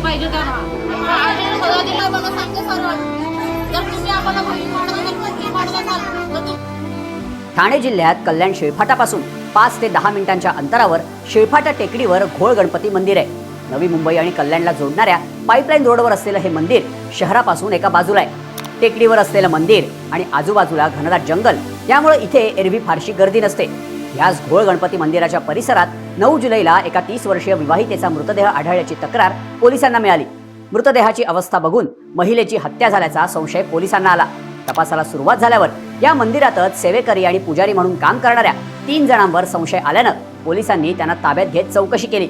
केली पाहिजे त्यांना मला सांगते जर तुम्ही ठाणे जिल्ह्यात कल्याण शेळफाटापासून पाच ते दहा मिनिटांच्या अंतरावर शेळफाटा टेकडीवर घोळ गणपती मंदिर आहे. नवी मुंबई आणि कल्याणला जोडणाऱ्या पाईपलाईन रोडवर असलेलं हे मंदिर शहरापासून एका बाजूला आहे. टेकडीवर असलेलं मंदिर आणि आजूबाजूला घनदाट जंगल यामुळे इथे एरवी फारशी गर्दी नसते. याच घोळ गणपती मंदिराच्या परिसरात नऊ जुलैला एका तीस वर्षीय विवाहितेचा मृतदेह आढळल्याची तक्रार पोलिसांना मिळाली. मृतदेहाची अवस्था बघून महिलेची हत्या झाल्याचा संशय पोलिसांना आला. तपासाला सुरुवात झाल्यावर या मंदिरातच सेवेकरी आणि पुजारी म्हणून काम करणाऱ्या तीन जणांवर संशय आल्यानं पोलिसांनी त्यांना ताब्यात घेत चौकशी केली.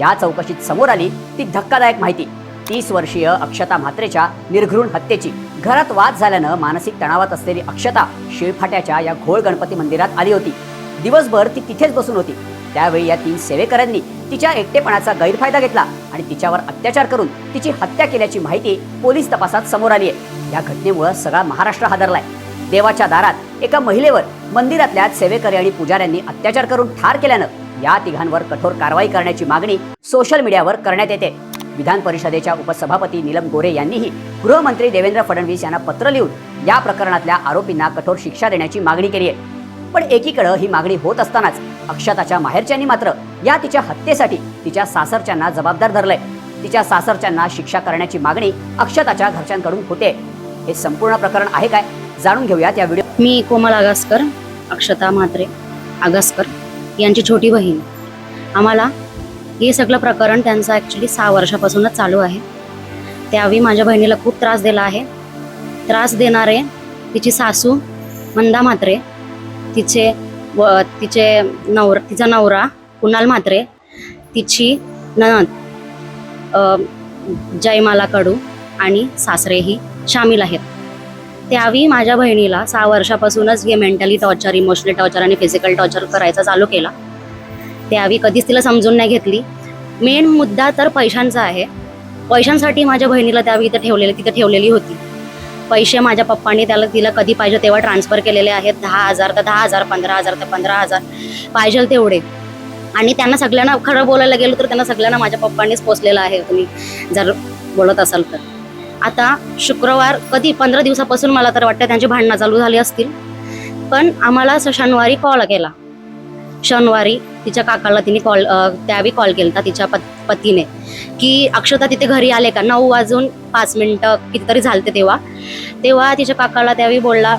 या चौकशीत समोर आली ती धक्कादायक माहिती. तीस वर्षीय अक्षता म्हात्रेच्या निर्घृण हत्येची. घरात वाद झाल्यानं मानसिक तणावात असलेली अक्षता शिळफाट्याच्या या घोळ गणपती मंदिरात आली होती. दिवसभर ती तिथेच बसून होती. त्यावेळी या तीन सेवेकऱ्यांनी तिच्या एकटेपणाचा गैरफायदा घेतला आणि तिच्यावर अत्याचार करून तिची हत्या केल्याची माहिती पोलीस तपासात समोर आली आहे. या घटनेमुळे सगळा महाराष्ट्र हादरलाय. देवाच्या दारात एका महिलेवर मंदिरातल्या सेवेकरी आणि पुजाऱ्यांनी अत्याचार करून ठार केल्यानं या तिघांवर कठोर कारवाई करण्याची मागणी सोशल मीडियावर करण्यात येते. विधान परिषदेच्या उपसभापती नीलम गोरे यांनीही गृहमंत्री देवेंद्र फडणवीस यांना पत्र लिहून या प्रकरणातल्या आरोपींना कठोर शिक्षा देण्याची मागणी केली आहे. पण एकीकडं ही मागणी होत असतानाच अक्षताच्या माहेरच्यांनी मात्र या तिच्या हत्येसाठी तिच्या सासरच्यांना जबाबदार धरलंय. तिच्या सासरच्यांना शिक्षा करण्याची मागणी अक्षताच्या घरच्यांकडून होते. हे संपूर्ण प्रकरण आहे काय? जाणून घेऊयात या व्हिडिओ मी कोमल आगासकर अक्षता म्हात्रे आगासकर यांची छोटी बहीण. आम्हाला हे सगळं प्रकरण त्यांचं ॲक्च्युली सहा वर्षापासूनच चालू आहे. त्यावेळी माझ्या बहिणीला खूप त्रास दिला आहे. त्रास देणारे तिची सासू मंदा म्हात्रे तिचे व तिचे नवर तिचा नवरा कुणाल म्हात्रे तिची ननद जयमाला कडू आणि सासरेही सामील आहेत. त्यावेळी माझ्या बहिणीला सहा वर्षापासूनच हे मेंटली टॉर्चर इमोशनल टॉर्चर आणि फिजिकल टॉर्चर करायचा चालू केला. त्यावेळी कधीच तिला समजून नाही घेतली. मेन मुद्दा तर पैशांचा आहे. पैशांसाठी माझ्या बहिणीला त्यावेळी इथं ठेवलेली तिथं ठेवलेली होती. पैसे माझ्या पप्पांनी त्याला तिला कधी पाहिजे तेव्हा ट्रान्सफर केलेले आहेत दहा हजार तर दहा हजार पंधरा हजार तर पंधरा हजार पाहिजे तेवढे. आणि त्यांना सगळ्यांना खरं बोलायला गेलो तर त्यांना सगळ्यांना माझ्या पप्पांनीच पोचलेलं आहे तुम्ही जर बोलत असाल तर. आता शुक्रवार कधी पंधरा दिवसापासून मला तर वाटतं त्यांची भांडणं चालू झाली असतील. पण आम्हाला स- शनिवारी कॉल केला. शनिवारी तिच्या काकाला तिने कॉल त्यावेळी कॉल केला तिच्या पत पतीने की अक्षता तिथे घरी आले का? नऊ वाजून पाच मिनिटं कितीतरी झालते तेव्हा. तेव्हा तिच्या काकाला त्यावेळी बोलला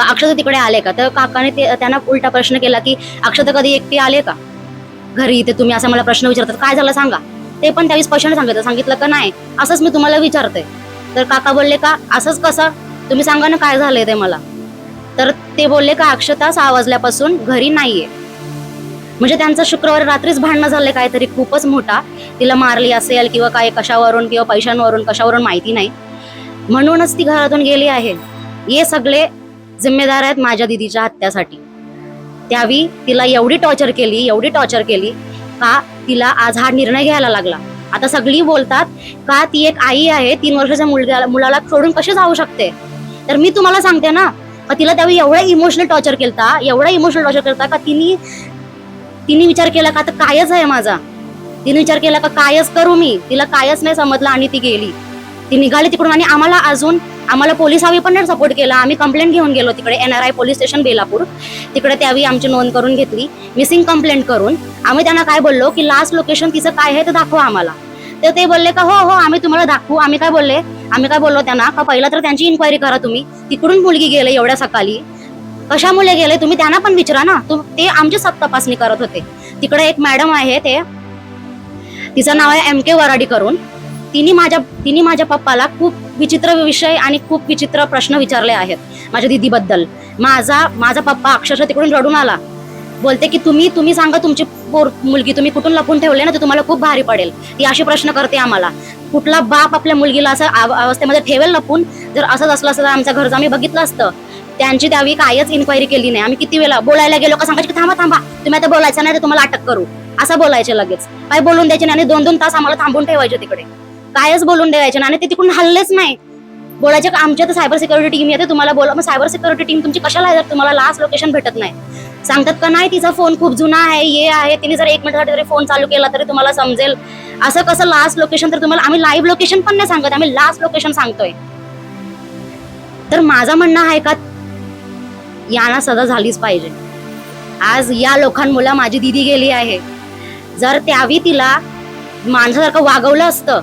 अक्षत तिकडे आले का? तर काकाने ते त्यांना उलटा प्रश्न केला की अक्षत कधी एकटी आले का? घरी इथे तुम्ही असा मला प्रश्न विचारतात काय झालं सांगा. ते पण त्यावेळी स्पष्ट सांगितलं सांगितलं का नाही असंच मी तुम्हाला विचारते तर काका बोलले का असंच कसं? तुम्ही सांगा ना काय झालंय ते मला. तर ते बोलले का अक्षता सहा वाजल्यापासून घरी नाहीये. म्हणजे त्यांचं शुक्रवारी रात्रीच भांडणं झालंय काहीतरी खूपच मोठा. तिला मारली असेल किंवा काय कशावरून किंवा पैशांवरून कशावरून माहिती नाही. म्हणूनच ती घरातून गेली आहे. हे सगळे जिम्मेदार आहेत माझ्या दिदीच्या हत्यासाठी. त्यावेळी तिला एवढी टॉर्चर केली एवढी टॉर्चर केली का तिला आज हा निर्णय घ्यायला लागला. आता सगळी बोलतात का ती एक आई आहे तीन वर्षाच्या मुलग्याला मुलाला सोडून कशी जाऊ शकते? तर मी तुम्हाला सांगते ना का तिला त्यावेळी एवढा इमोशनल टॉर्चर केलता एवढा इमोशनल टॉर्चर केलता का तिने तिने विचार केला का आता कायच आहे माझा? तिने विचार केला का कायच करू मी? तिला कायच नाही समजलं आणि ती गेली. ती निघाली तिकडून आणि आम्हाला अजून आम्हाला पोलीस हवी पण नाही सपोर्ट केला. आम्ही कंप्लेंट घेऊन गेलो तिकडे N R I police station Belapur. तिकडे त्यावेळी आमची नोंद करून घेतली. मिसिंग कंप्लेंट करून. आम्ही त्यांना काय बोललो की लास्ट लोकेशन तिचं काय आहे ते दाखवा आम्हाला. तर ते बोलले का हो हो आम्ही तुम्हाला दाखवू. आम्ही काय बोलले? आम्ही काय बोललो त्यांना का पहिला तर त्यांची इन्क्वायरी करा तुम्ही. तिकडून मुलगी गेले एवढ्या सकाळी. कशामुळे गेले? तुम्ही त्यांना पण विचारा ना. ते आमची सत तपासणी करत होते. तिकडे एक मॅडम आहे ते. तिचं नाव आहे एम के वराडी करून तिने माझ्या तिने माझ्या पप्पाला खूप विचित्र विषय आणि खूप विचित्र प्रश्न विचारले आहेत माझ्या दीदीबद्दल. माझा माझा पप्पा अक्षरशः तिकडून रडून आला. बोलते की तुम्ही तुम्ही सांगा तुमची पोर मुलगी तुम्ही कुठून लपून ठेवले ना ते तुम्हाला खूप भारी पडेल. ती अशी प्रश्न करते आम्हाला. कुठला बाप आपल्या मुलगीला असं अवस्थेमध्ये ठेवेल लपून? जर असंच असलं असं तर आमच्या घरचं आम्ही बघितलं असतं. त्यांची त्यावेळी कायच इन्क्वायरी केली नाही. आम्ही किती वेळा बोलायला गेलो का सांगायचे की थांबा थांबा. तुम्ही आता बोलायचं नाही तर तुम्हाला अटक करू. असं बोलायचे लगेच. काय बोलून द्यायचे नाही आणि दोन दोन तास आम्हाला थांबून ठेवायचे तिकडे. कायच बोलून द्यायचे आणि ते तिकडून हल्लेच नाही. बोलायचे आमच्या तर सायबर सिक्युरिटी टीम येते तुम्हाला बोला मग सायबर सिक्युरिटी टीम तुमची कशाला आहे जर तुम्हाला लास्ट लोकेशन भेटत नाही. सांगतात का नाही तिचा फोन खूप जुना आहे ये आहे तिने जर एक मिनिटासाठी जरी फोन चालू केला तरी तुम्हाला समजेल. असं कसं लास्ट लोकेशन तर तुम्हाला आम्ही लाईव्ह लोकेशन पण नाही सांगत आम्ही लास्ट लोकेशन सांगतोय. तर माझं म्हणणं आहे का यांना सजा झालीच पाहिजे. आज या लोकांमुळे माझी दिदी गेली आहे. जर त्यावी तिला माणसासारखं वागवलं असतं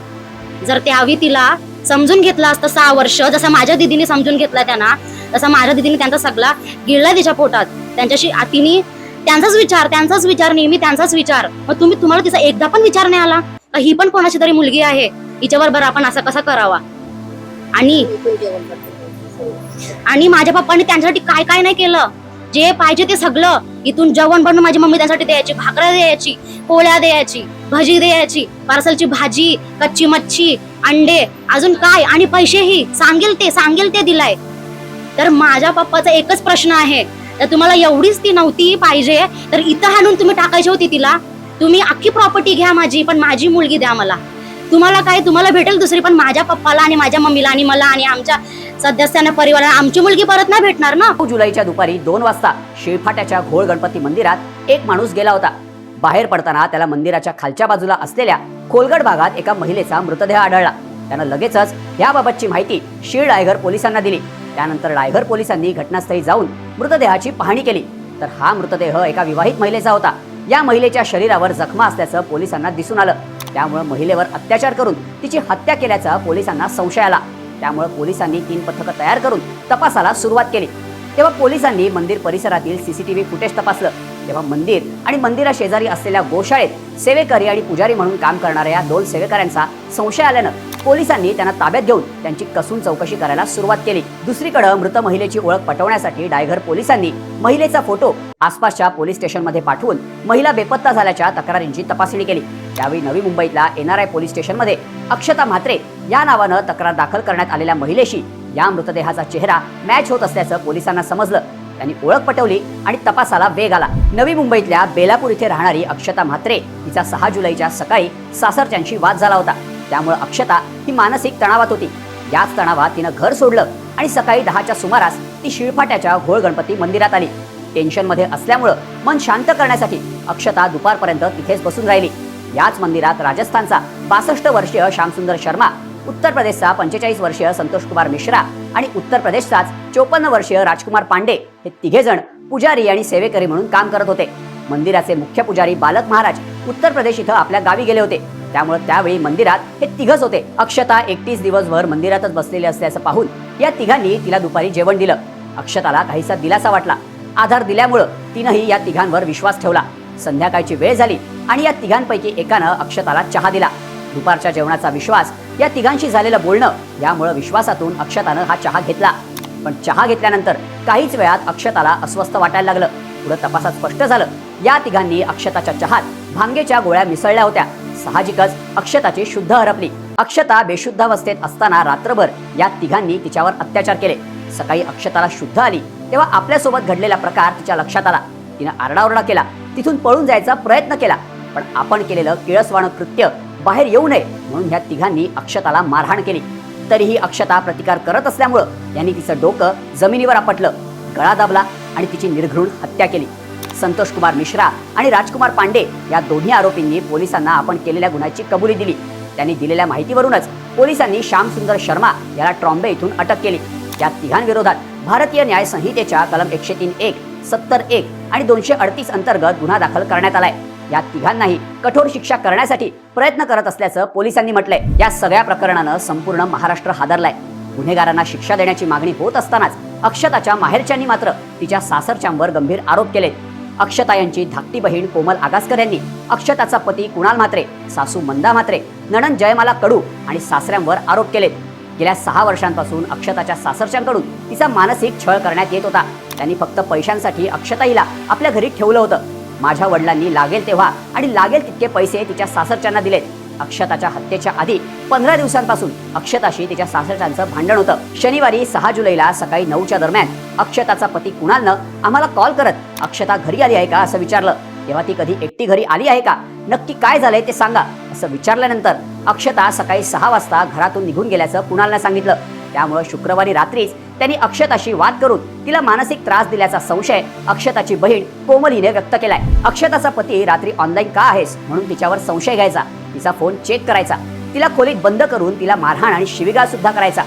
जर त्यावी तिला समजून घेतलं असतं सहा वर्ष जसं माझ्या दिदीने समजून घेतला त्यांना तसा माझ्या दिदीने त्यांचा सगळा गिळला तिच्या पोटात. त्यांच्याशी आ- तिने त्यांचाच विचार त्यांचाच विचार नेहमी त्यांचाच विचार. मग तुम्ही तुम्हाला तिचा एकदा पण विचार नाही आला? ही पण कोणाची तरी मुलगी आहे. हिच्यावर बरं आपण असं कसा करावा? आणि आणि माझ्या पप्पाने त्यांच्यासाठी काय काय नाही केलं? जे पाहिजे ते सगळं. इथून जेवण बनवून माझी मम्मी त्यांसाठी द्यायची भाकऱ्या द्यायची पोळ्या द्यायची. भजी द्यायची. पार्सलची भाजी कच्ची मच्छी अंडे अजून काय? आणि पैसेही. सांगेल ते सांगेल ते दिलाय. तर माझ्या पप्पाचा एकच प्रश्न आहे. तर तुम्हाला एवढीच ती नव्हती पाहिजे तर इथं हाणून तुम्ही टाकायची होती तिला. तुम्ही अख्खी प्रॉपर्टी घ्या माझी पण माझी मुलगी द्या मला. तुम्हाला काय? तुम्हाला भेटेल दुसरी पण माझ्या पप्पाला आणि माझ्या मम्मीला आणि मला आणि आमच्या सदस्यांना परिवाराला आमची मुलगी परत नाही भेटणार ना? जुलैच्या दुपारी दोन वाजता शिळफाट्याच्या घोळ गणपती मंदिरात एक माणूस गेला होता. बाहेर पडताना त्याला मंदिराच्या खालच्या बाजूला असलेल्या खोलगड भागात एका महिलेचा मृतदेह आढळला. त्यानं लगेचच याबाबतची माहिती शीळ रायघर पोलिसांना दिली. त्यानंतर रायघर पोलिसांनी घटनास्थळी जाऊन मृतदेहाची पाहणी केली. तर हा मृतदेह एका विवाहित महिलेचा होता. या महिलेच्या शरीरावर जखमा असल्याचं पोलिसांना दिसून आलं. त्यामुळे महिलेवर अत्याचार करून तिची हत्या केल्याचा पोलिसांना संशय आला. त्यामुळे पोलिसांनी तीन पथकं तयार करून तपासाला सुरुवात केली. तेव्हा पोलिसांनी मंदिर परिसरातील सीसीटीव्ही फुटेज तपासलं. तेव्हा मंदिर आणि मंदिरा शेजारी असलेल्या गोशाळेत सेवेकरी आणि पुजारी म्हणून काम करणाऱ्या या दोन सेवेकऱ्यांचा संशय आल्यानं पोलिसांनी त्यांना ताब्यात घेऊन त्यांची कसून चौकशी करायला सुरुवात केली. दुसरीकडे मृत महिलेची ओळख पटवण्यासाठी डायघर पोलिसांनी महिलेचा फोटो आसपासच्या पोलीस स्टेशनमध्ये पाठवून महिला बेपत्ता झाल्याच्या तक्रारींची तपासणी केली. त्यावेळी नवी मुंबईतल्या एनआरआय पोलीस स्टेशनमध्ये अक्षता म्हात्रे या नावानं तक्रार दाखल करण्यात आलेल्या महिलेशी या मृतदेहाचा चेहरा मॅच होत असल्याचं पोलिसांना समजलं. त्यांनी ओळख पटवली आणि तपासाला वेग आला. नवी मुंबईतल्या बेलापूर इथे राहणारी अक्षता म्हात्रे हिचा सहा जुलैच्या सकाळी सासरच्यांशी वाद झाला होता. त्यामुळे अक्षता ही मानसिक तणावात होती. याच तणावात तिनं घर सोडलं आणि सकाळी दहाच्या सुमारास ती शिळफाट्याच्या घोळ गणपती मंदिरात आली. टेन्शनमध्ये असल्यामुळं मन शांत करण्यासाठी अक्षता दुपारपर्यंत तिथेच बसून राहिली. याच मंदिरात राजस्थानचा बासष्ट वर्षीय श्यामसुंदर शर्मा उत्तर प्रदेशचा पंचेचाळीस वर्षीय संतोष कुमार मिश्रा आणि उत्तर प्रदेशचाच चोपन्न वर्षीय राजकुमार पांडे हे तिघे जण पुजारी आणि सेवेकरी म्हणून काम करत होते. मंदिराचे मुख्य पुजारी बालक महाराज उत्तर प्रदेश इथं आपल्या गावी गेले होते. त्यामुळे त्यावेळी मंदिरात हे तिघच होते. अक्षता एकतीस दिवसभर मंदिरातच बसलेले असल्याचं पाहून या तिघांनी तिला दुपारी जेवण दिलं. अक्षताला काहीसा दिलासा वाटला. आधार दिल्यामुळं तिनंही या तिघांवर विश्वास ठेवला. संध्याकाळची वेळ झाली आणि या तिघांपैकी एकानं अक्षताला चहा दिला. दुपारच्या जेवणाचा विश्वास या तिघांशी झालेलं बोलणं यामुळं विश्वासातून अक्षतानं हा चहा घेतला. पण चहा घेतल्यानंतर काहीच वेळात अक्षताला अस्वस्थ वाटायला लागलं. पुढे तपासात स्पष्ट झालं या तिघांनी अक्षताच्या चहात भांगेच्या गोळ्या मिसळल्या होत्या. साहजिकच अक्षताची शुद्ध हरपली. अक्षता बेशुद्धावस्थेत असताना रात्रभर या तिघांनी तिच्यावर अत्याचार केले. सकाळी अक्षताला शुद्ध आली तेव्हा आपल्यासोबत घडलेला प्रकार तिच्या लक्षात आला. तिनं आरडाओरडा केला. तिथून पळून जायचा प्रयत्न केला. पण आपण केलेलं किळसवाणं कृत्य बाहेर येऊ नये म्हणून ह्या तिघांनी अक्षताला मारहाण केली. तरीही अक्षता प्रतिकार करत असल्यामुळं यांनी तिचं डोकं जमिनीवर आपटलं गळा दाबला आणि तिची निर्घृण हत्या केली. संतोष कुमार मिश्रा आणि राजकुमार पांडे या दोन्ही आरोपींनी पोलिसांना आपण केलेल्या गुन्ह्याची कबुली दिली. त्यांनी दिलेल्या माहितीवरूनच पोलिसांनी श्यामसुंदर शर्मा याला ट्रॉम्बे इथून अटक केली. या तिघांविरोधात भारतीय न्याय संहितेच्या कलम एकशे तीन एक सत्तर एक आणि दोनशे अडतीस अंतर्गत गुन्हा दाखल करण्यात आलाय. या तिघांनाही कठोर शिक्षा करण्यासाठी प्रयत्न करत असल्याचं पोलिसांनी म्हटलंय. या सगळ्या प्रकरणानं संपूर्ण महाराष्ट्र हादरलाय. गुन्हेगारांना शिक्षा देण्याची मागणी होत असतानाच अक्षताच्या माहेरच्यांनी मात्र तिच्या सासरच्यांवर गंभीर आरोप केले अक्षता यांची धाकटी बहीण कोमल आगासकर यांनी अक्षताचा पती कुणाल म्हात्रे सासू मंदा म्हात्रे नणन जयमाला कडू आणि सासऱ्यांवर आरोप केलेत. गेल्या सहा वर्षांपासून अक्षताच्या सासरच्यांकडून तिचा मानसिक छळ करण्यात येत होता. त्यांनी फक्त पैशांसाठी अक्षता हिला आपल्या घरी ठेवलं होतं. माझ्या वडिलांनी लागेल तेव्हा आणि लागेल तितके पैसे तिच्या सासरच्यांना दिलेत. अक्षताच्या हत्येच्या आधी पंधरा दिवसांपासून अक्षताशी तिच्या सासरच्यांचं भांडण होतं. शनिवारी सहा जुलैला सकाळी नऊच्या दरम्यान अक्षताचा पती कुणालनं आम्हाला कॉल करत अक्षता घरी आली आहे का असं विचारलं. तेव्हा ती कधी एकटी घरी आली आहे का? नक्की काय झालंय ते सांगा असं विचारल्यानंतर अक्षता सकाळी सहा वाजता घरातून निघून गेल्याचं कुणालनं सांगितलं. त्यामुळे शुक्रवारी रात्रीच त्यांनी अक्षताशी वाद करून तिला मानसिक त्रास दिल्याचा संशय अक्षताची बहीण कोमलीने व्यक्त केलाय. अक्षताचा पती रात्री ऑनलाईन का आहेस? म्हणून तिच्यावर संशय घ्यायचा. तिचा फोन चेक करायचा. तिला खोलीत बंद करून तिला मारहाण आणि शिविगाळ सुद्धा करायचा.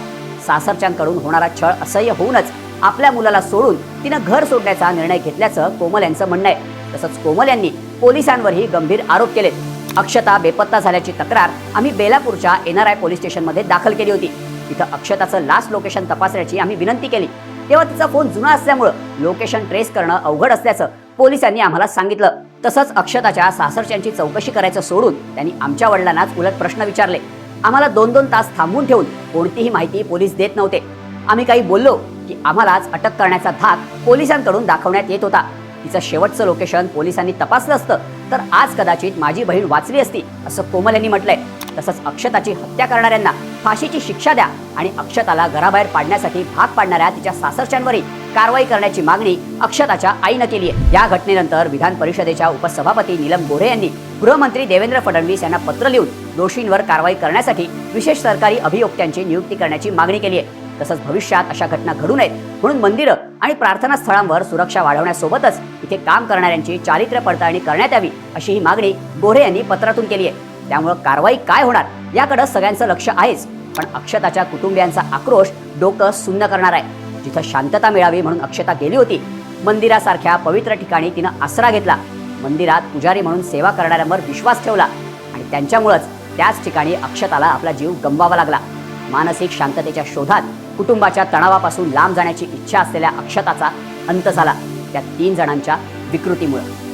सासरच्यांकडून होणारा छळ असह्य होऊनच आपल्या मुलाला सोडून तिनं घर सोडण्याचा निर्णय घेतल्याचं कोमल यांचं म्हणणं आहे. तसंच कोमल यांनी पोलिसांवरही गंभीर आरोप केलेत. अक्षता बेपत्ता झाल्याची तक्रार आम्ही बेलापूरच्या एन आर आय पोलीस स्टेशनमध्ये दाखल केली होती. तिथं अक्षताचं लास्ट लोकेशन तपासण्याची आम्ही विनंती केली. तेव्हा तिचा फोन जुना असल्यामुळं लोकेशन ट्रेस करणं अवघड असल्याचं पोलिसांनी आम्हाला सांगितलं. तसंच अक्षताच्या सासरच्यांची चौकशी करायचं सोडून त्यांनी आमच्या वडिलांनाच उलट प्रश्न विचारले. आम्हाला दोन दोन तास थांबून ठेवून कोणतीही माहिती पोलीस देत नव्हते. आम्ही काही बोललो की आम्हालाच अटक करण्याचा धाक पोलिसांकडून दाखवण्यात येत होता. तिचं शेवटचं लोकेशन पोलिसांनी तपासलं असतं. तर आज कदाचित माझी बहीण वाचली असती असं कोमल यांनी म्हटलंय. तसंच अक्षताची हत्या करणाऱ्यांना फाशीची शिक्षा द्या आणि अक्षताला घराबाहेर पाडण्यासाठी भाग पाडणाऱ्या तिच्या सासरच्यांवरही कारवाई करण्याची मागणी अक्षताच्या आईनं केली आहे या घटनेनंतर विधान परिषदेच्या उपसभापती नीलम गोऱ्हे यांनी गृहमंत्री देवेंद्र फडणवीस यांना पत्र लिहून दोषींवर कारवाई करण्यासाठी विशेष सरकारी अभियोक्त्यांची नियुक्ती करण्याची मागणी केली आहे तसंच भविष्यात अशा घटना घडू नयेत म्हणून मंदिरं आणि प्रार्थना स्थळांवर सुरक्षा वाढवण्यासोबतच इथे काम करणाऱ्यांची चारित्र्य पडताळणी करण्यात यावी अशी ही मागणी गोऱ्हे यांनी पत्रातून केली आहे त्यामुळं कारवाई काय होणार? याकडं सगळ्यांचं लक्ष आहेच. पण अक्षताच्या कुटुंबियांचा आक्रोश डोकं सुन्न करणार आहे. जिथं शांतता मिळावी म्हणून अक्षता गेली होती मंदिरासारख्या पवित्र ठिकाणी तिनं आसरा घेतला. मंदिरात पुजारी म्हणून सेवा करणाऱ्यांवर विश्वास ठेवला आणि त्यांच्यामुळंच त्याच ठिकाणी अक्षताला आपला जीव गमवावा लागला. मानसिक शांततेच्या शोधात कुटुंबाच्या तणावापासून लांब जाण्याची इच्छा असलेल्या अक्षताचा अंत झाला. त्या तीन जणांच्या विकृतीमुळे.